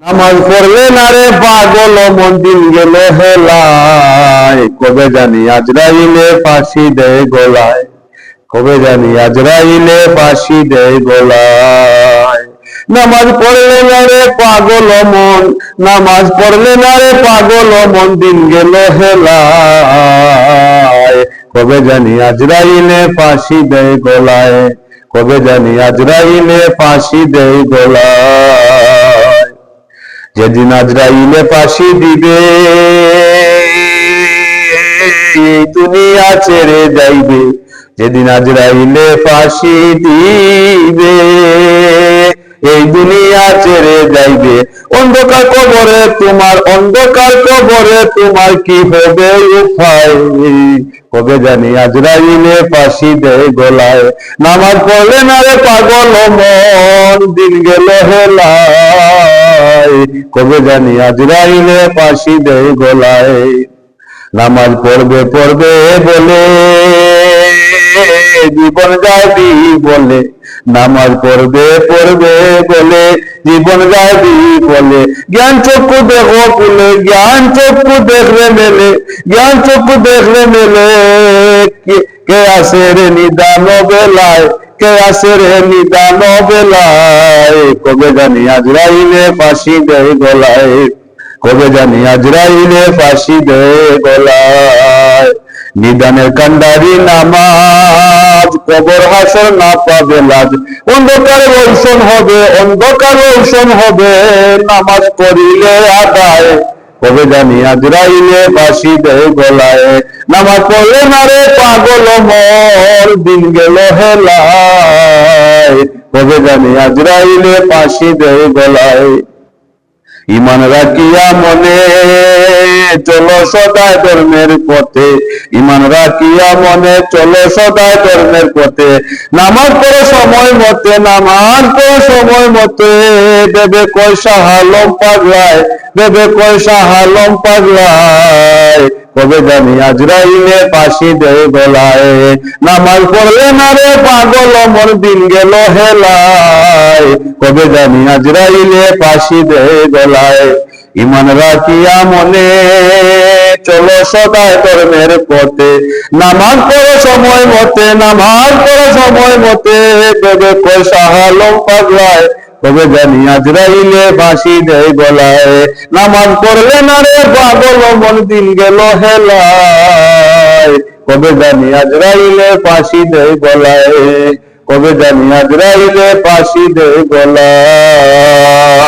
নামাজ পড়লে না রে পাগল মন দিন গেল হেলায়। কবে জানি আজরাইলে ফাঁসি দেয় গলায়। কবে জানি আজরাইলে ফাঁসি দেয় গলায়। নামাজ পড়লে না রে পাগল মন। নামাজ পড়লে না রে পাগল মন দিন গেল হেলায়। কবে জানি আজরাইলে ফাঁসি দেয় গলায়। কবে জানি আজরাইলে ফাঁসি দেয় গলায়। যেদিন আজরাইলে ফাঁসি দিবে দুনিয়া ছেড়ে যাইবে। যেদিন আজরাইলে ফাঁসি দিবে, এই দুনিয়া ছেড়ে যাইবে। অন্ধকার কবরে তোমার, অন্ধকার কবরে তোমার কি হবে উপায়? কবে জানি আজরাইলে ফাঁসি দেয় গলায়। নামাজ পড়লে না রে পাগল মন, দিন গেল হেলায়। কবে জানি আজরাইলে ফাঁসি দেয় গলায়। নামাজ পড়বে পড়বে বলে, জীবন যাবি বলে। নামাজ পড়বে পড়বে বলে, জীবন যাবি বলে। জ্ঞান চক্ষু দেখো কুলে জ্ঞান চক্ষু দেখলে মেলে। জ্ঞান চক্ষু দেখলে মেলে, কে আসে রে নিদান বেলায় কে আসে রে নিদান বেলায়? কবে জানি আজরাইলে ফাঁসি দেয় গলায়? কবে নিদানের কান্ডারি নামাজ, কবর হাসর না পাবে লাজ। অন্ধকার ঔষণ হবে, অন্ধকার ঔষণ হবে, নামাজ পড়িলে আদায়। কবে জানি? আজরাইলে ফাঁসি দে গলায়। নামা পড়লে না পাগল মর, দিন গেল হেলায়। কবে জানি? আজরাইলে ফাঁসি দে গলায়। ইমান রাখিয়া মনে চলো সদায় ধর্মের পথে। ইমান রাখিয়া মনে চলো সদায় ধর্মের পথে। নামাজ পড়ো সময় মতে, নামাজ পড়ো সময় মতে। দেবে কয়সা হালম পাগলায়, দেবে কয়সা হালম পাগলায়। কবে জানি? আজরাইলে ফাঁসি দেয় গলায়। নামাজ পড়লে না রে পাগল মন দিন গেল হেলায়। কবে জানি? আজরাইলে ফাঁসি দেয় গলায়। ইমান রাখিয়া মনে চলো সদায় ধর্মের পথে। নামাজ পড়ো সময় মতে, নামাজ পড়ো সময় মতে দেবে পয়সা হালম পাগলায়। তবে জানি আজরাইলে ফাঁসি দেয় গলায় নামাজ পড়লে না রে পাগল মন দিন গেল হেলায়। কবে জানি আজরাইলে ফাঁসি দেয় গলায় কবে জানি আজরাইলে ফাঁসি দেয় গলায়